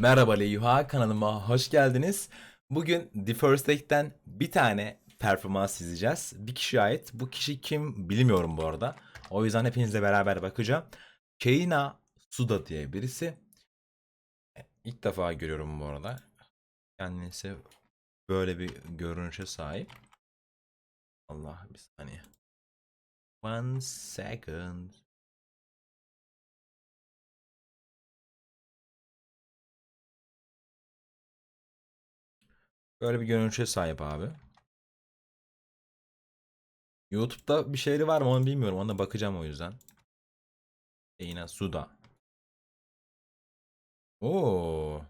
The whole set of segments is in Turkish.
Merhaba Leyuha kanalıma hoş geldiniz. Bugün The First Aid'den bir tane performans izleyeceğiz. Bir kişiye ait. Bu kişi kim bilmiyorum bu arada. O yüzden hepinizle beraber bakacağım. Keina Suda diye birisi. İlk defa görüyorum bu arada. Kendisi böyle bir görünüşe sahip. Allah bir saniye. One second. Böyle bir görünüşe sahip abi. YouTube'da bir şeyleri var mı onu bilmiyorum. Ona bakacağım o yüzden. Keina Suda. Oo.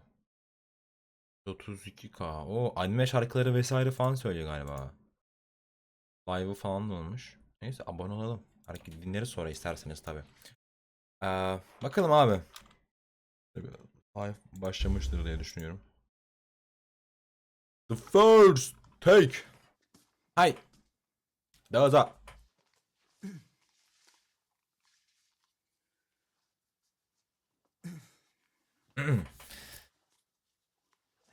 32k. O anime şarkıları vesaire falan söylüyor galiba. Live'ı falan da olmuş. Neyse abone olalım. Hareket dinleriz sonra isterseniz tabi. Ee, bakalım abi. Live başlamıştır diye düşünüyorum. The first take. Hay. どうぞ。え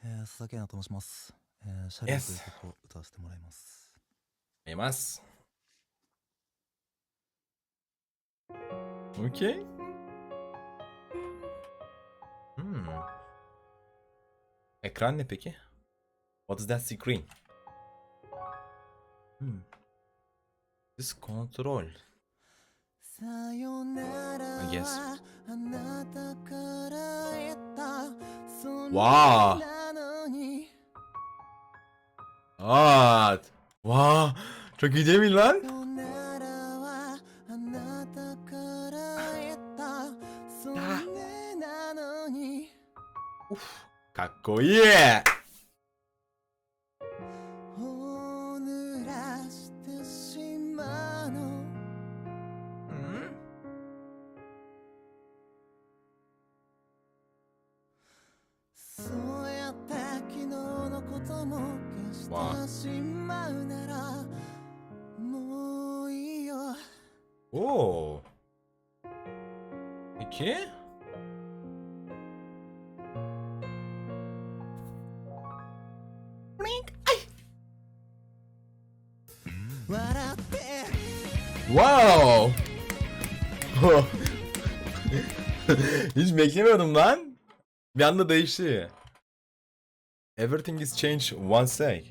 ー、佐々木奈と申します。えー、シャレという Yes 曲を歌わせてもらいます。見ます。OK? Hmm. Ekran ne peki? What is that screen? Hmm. This control. さよなら I guess. はあなたから得たそれ Wow. なのに Aa. Wow. Çok iyi değil mi lan? さよならはあなたから得たそれなのに Kaっこいい。 Oo. Peki. Wow. Hiç beklemiyordum lan. Bir anda değişti. Everything is changed one sec.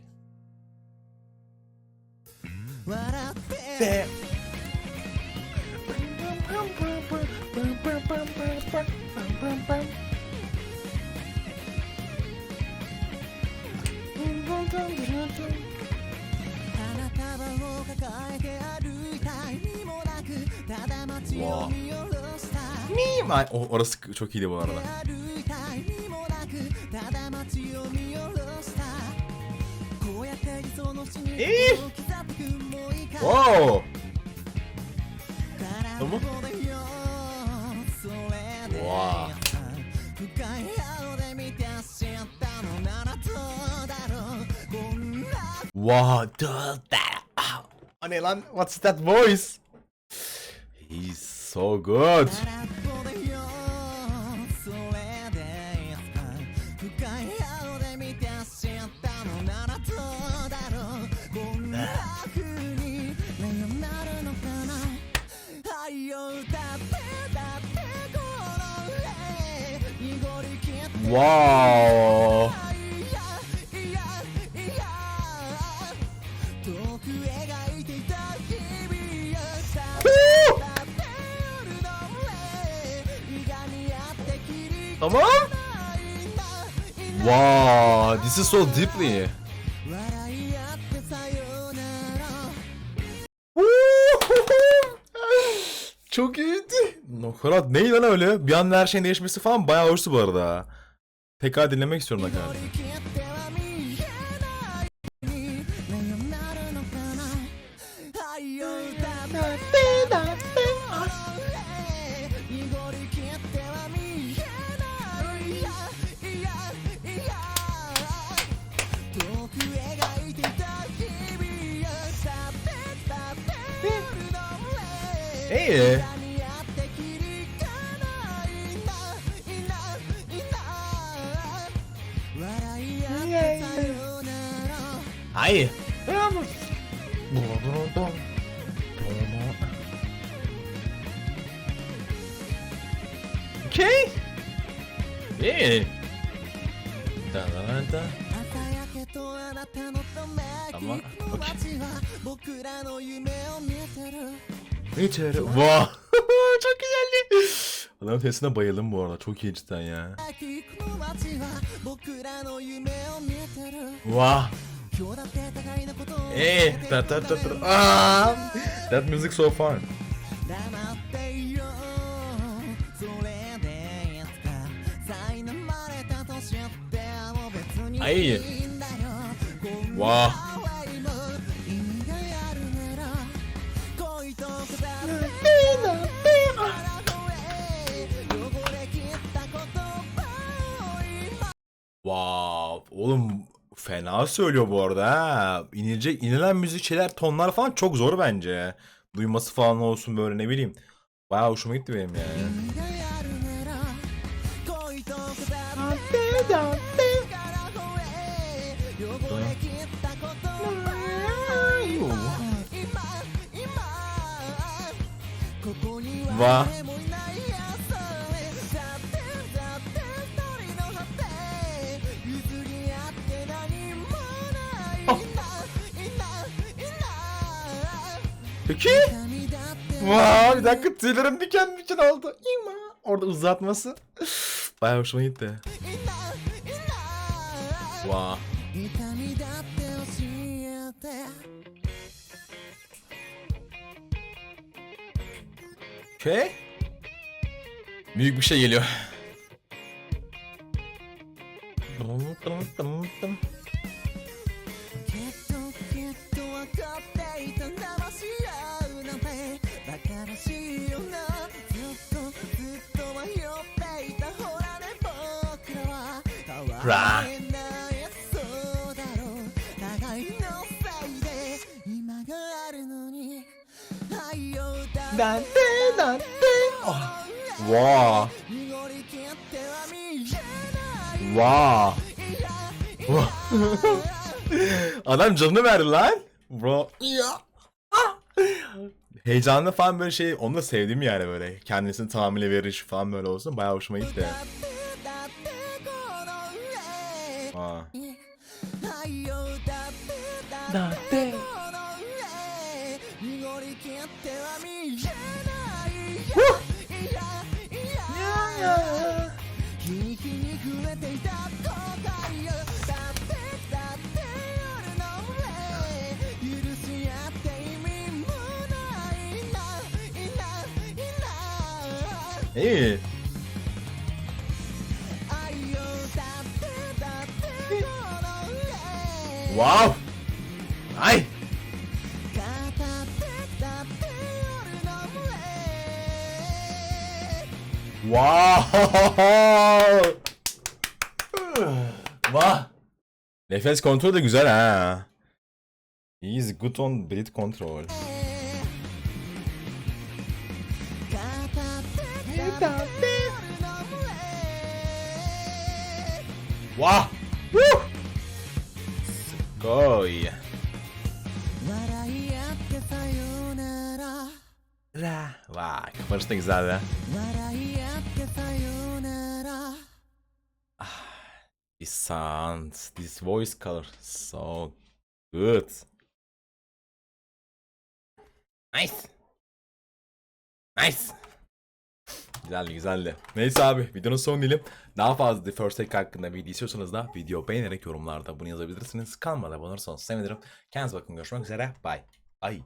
Ay, ay, orası çok iyiydi bu arada. İyi. Wow. Tamam. Wow. Wow, dude, that. Hani lan, what's that voice? He's so good. Wow. tamam. Wow, this is so deeply. Çok iyiydi. Nokorat neydi lan öyle? Bir anda her şeyin değişmesi falan bayağı hoştu bu arada. Tekrar dinlemek istiyorum 濁 nakaratı. Hi. Vamos. Okay. Hey. Da da da. Tamam. Okay. Wow. Çok güzeldi. Adam sesine bayıldım bu arada. Çok iyi cidden ya. Vah. Wow. Eh, hey, that that that that, ah, that music so fun. Ay. Wow. Fena söylüyor bu arada ha. İnilecek, inilen müzik şeyler, tonlar falan çok zor bence. Duyması falan olsun böyle ne bileyim. Bayağı hoşuma gitti benim yani. 意 Peki. Vay bir dakika tüylerim diken diken oldu. İma. Orada uzatması. Bayağı hoşuma gitti. Vay. Okay. Büyük bir şey geliyor. Ra. Dante, Dante. Oh. Wow. Wow. Adam canını verdi lan. Bro. Ya. Heyecanlı falan böyle şey onu da sevdim yani böyle. Kendisini tahammüle veriş falan böyle olsun. Bayağı hoşuma gitti. だってだってだっててこの上濁り切っては見えないいやいやいや日に日に増えていた後悔よだってだって夜の上許し合って意味もないないないない İyi. 愛 Wow! Nefes kontrolü de güzel ha. He is good on breath control. Wow! go. Vai, first things that. This sounds. this voice color, so good. Nice. Nice. Güzeldi güzeldi. Neyse abi videonun sonu diyelim. Daha fazla The First Take hakkında video istiyorsanız da video beğenerek yorumlarda bunu yazabilirsiniz. Kanalıma da abone olursanız sevinirim. Kendinize bakın görüşmek üzere. Bye. Ay.